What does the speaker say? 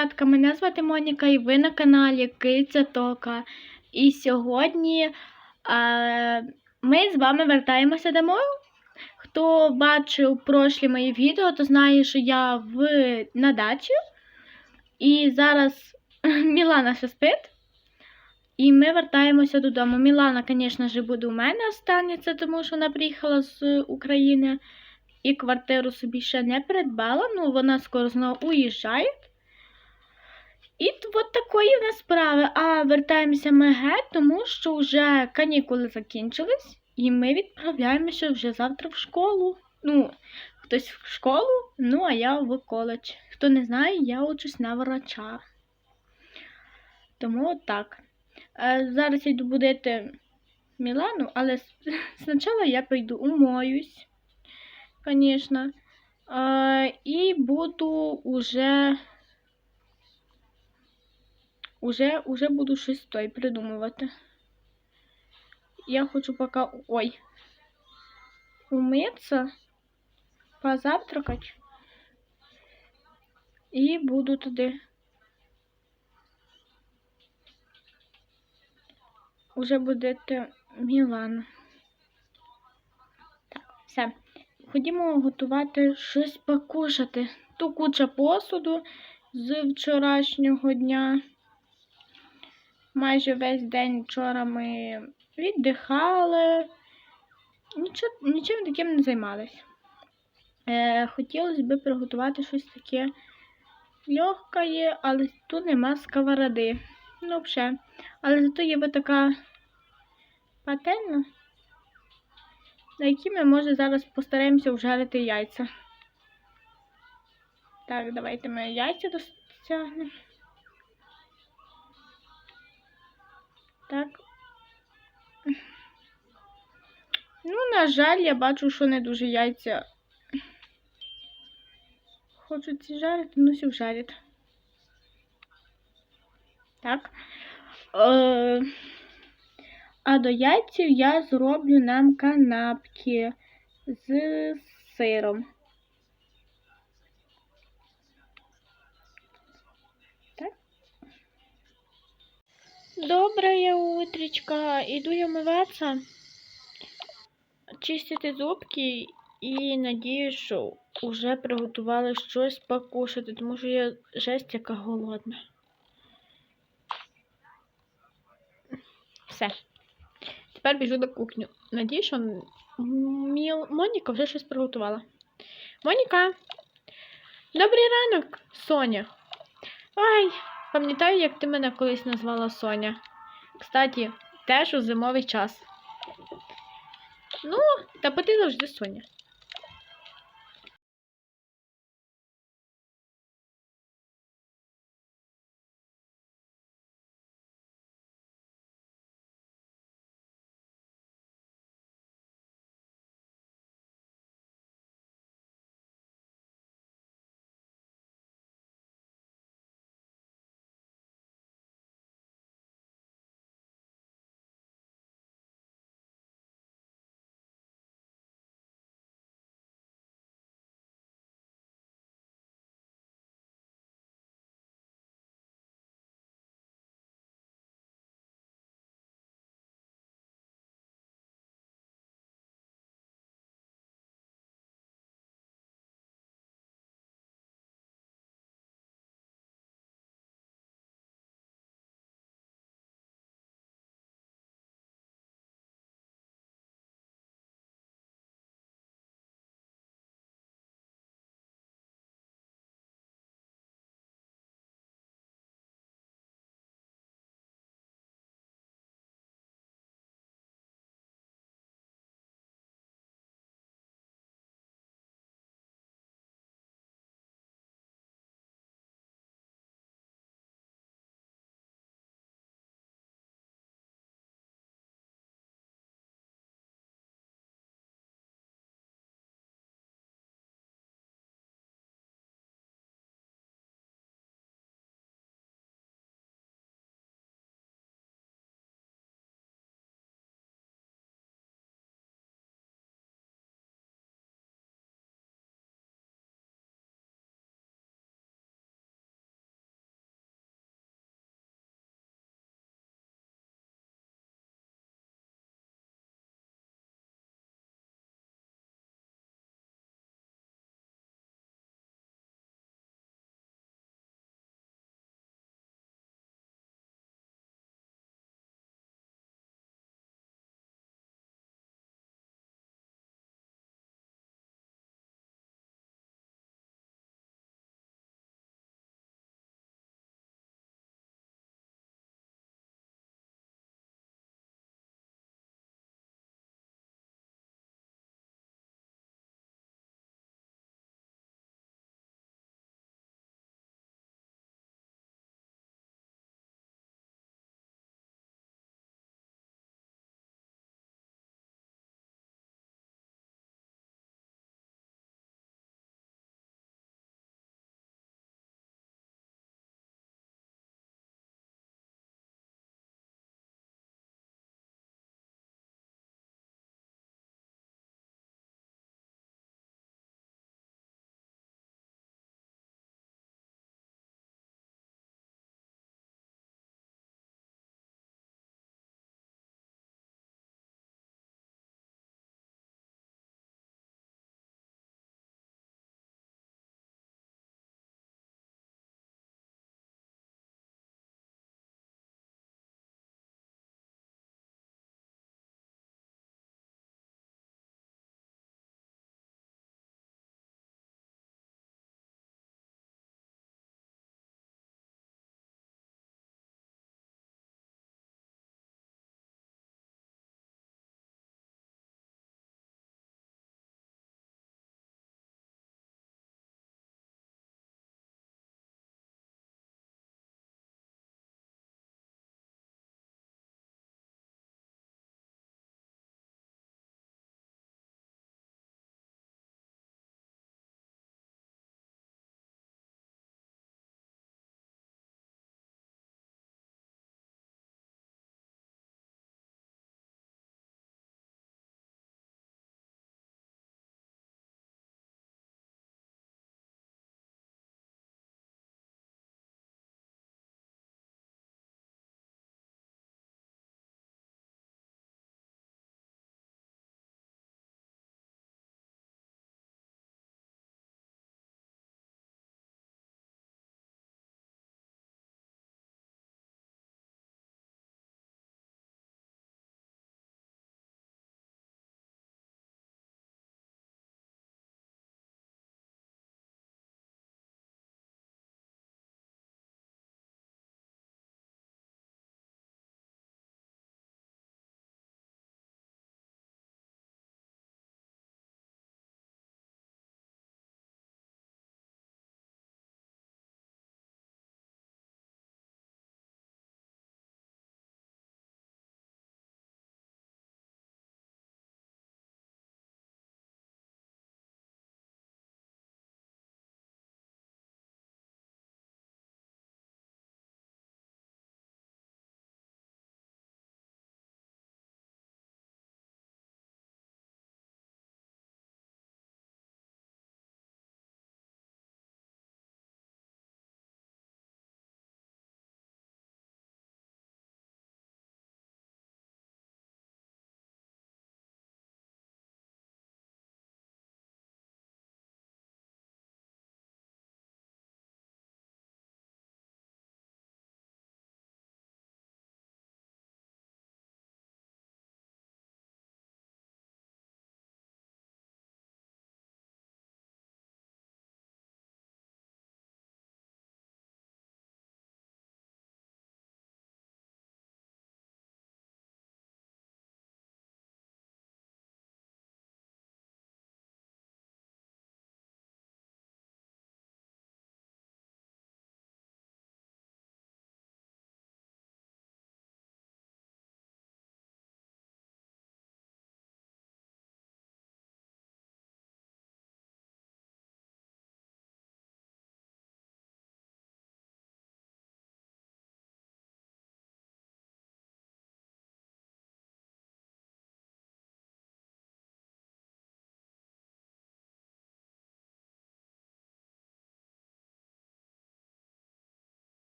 дівчатка, мене звати Моніка і ви на каналі Киця Тока. І сьогодні е, ми з вами вертаємося домой. Хто бачив прошлі мої відео, то знає, що я в, на дачі. І зараз Мілана ще спить. І ми вертаємося додому. Мілана, звісно ж, буде у мене останеться, тому що вона приїхала з України і квартиру собі ще не придбала. Ну, вона скоро знову уїжджає. От такої в нас справи. А вертаємося ми геть, тому що вже канікули закінчились, і ми відправляємося вже завтра в школу. Ну, хтось в школу, ну а я в коледж. Хто не знає, я учусь на врача. Тому от так. Е, Зараз йду будити Мілану, але спочатку я пойду умоюсь, звісно. Е, і буду уже. Уже, уже буду щось той придумувати. Я хочу поки. Ой. Умитися, позавтракати. І буду туди. Уже будете Мілана. Так, все. Ходімо готувати щось покушати. Ту куча посуду з вчорашнього дня. Майже весь день вчора ми віддихали, нічого, нічим таким не займалися. Е, хотілося б приготувати щось таке легке, але тут нема сковороди. Ну, взагалі. Але зато є ось така пательня, на якій ми, може, зараз постараємося вжарити яйця. Так, давайте ми яйця достягнемо. Так. Ну, на жаль, я бачу, що не дуже яйця. Хочуть ці жарити, ну сів жарять. Так. Е, а до яйців я зроблю нам канапки з сиром. Доброе утречко. Иду я умываться, чистити зубки і надіюсь, що вже приготували щось покушати, тому що я жесть яка голодна. Все. Тепер біжу до кухню. Надіюсь, що Міл... Моніка вже щось приготувала. Моніка! Добрий ранок, Соня. Ай, пам'ятаю, як ти мене колись назвала Соня. Кстаті, теж у зимовий час. Ну, та ти завжди Соня.